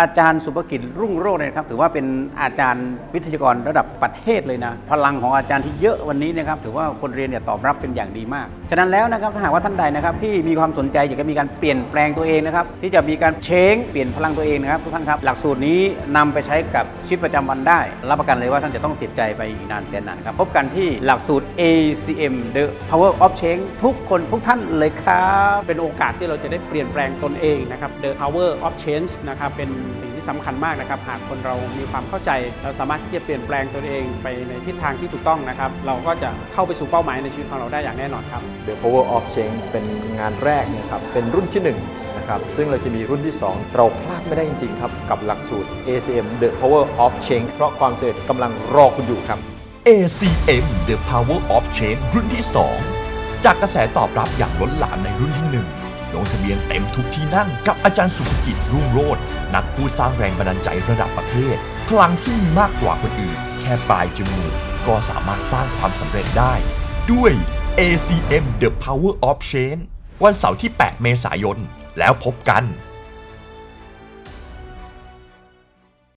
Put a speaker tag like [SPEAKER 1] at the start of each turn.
[SPEAKER 1] อาจารย์สุภกิจรุ่งโรจน์นยนะครับถือว่าเป็นอาจารย์วิทยากรระดับประเทศเลยนะ พลังของอาจารย์ที่เยอะวันนี้นะครับถือว่าคนเรียนเนี่ยตอบรับเป็นอย่างดีมาก ฉะนั้นแล้วนะครับถ้าหากว่าท่านใดนะครับที่มีความสนใจอยากจะมีการเปลี่ยนแปลงตัวเองนะครับที่จะมีการเช้งเปลี่ยนพลังตัวเองนะครับทุกท่านครับหลักสูตรนี้นำไปใช้กับชีวิตประจำวันได้ รับประกันเลยว่าท่านจะต้องติดใจไปอีกนานแสนนานครับพบกันที่หลักสูตร ACM The Power of Change ทุกคนทุกท่านเลยครับ
[SPEAKER 2] เป็นโอกาสที่เราจะได้เปลี่ยนแปลงตนเองนะครับ The power of change นะครับเป็น ที่สำคัญมากนะครับ หากคนเรามีความเข้าใจ เราสามารถที่จะเปลี่ยนแปลงตนเองไปในทิศทางที่ถูกต้องนะครับ เราก็จะเข้าไปสู่เป้าหมายในชีวิตของเราได้อย่างแน่นอนครับ
[SPEAKER 3] The Power of Change เป็นงานแรกนะครับเป็นรุ่นที่1นะครับซึ่งเราจะมีรุ่นที่ 2 เราพลาดไม่ได้จริงๆครับกับหลักสูตร ACM The Power of Change เพราะความสำเร็จกำลังรอคุณอยู่ครับ
[SPEAKER 4] ACM The Power of Change รุ่นที่ 2 จากกระแสตอบรับอย่างล้นหลามในรุ่นที่ 1 ลงทะเบียนเต็มทุกที่นั่งกับอาจารย์สุภกิจรุ่งโรจน์นักพูดสร้างแรงบันดาลใจระดับประเทศ พลังที่มีมากกว่าคนอื่น แค่ปลายจมูกก็สามารถสร้างความสำเร็จได้ ด้วย ACM The Power of Change วันเสาร์ที่ 8 เมษายน แล้วพบกัน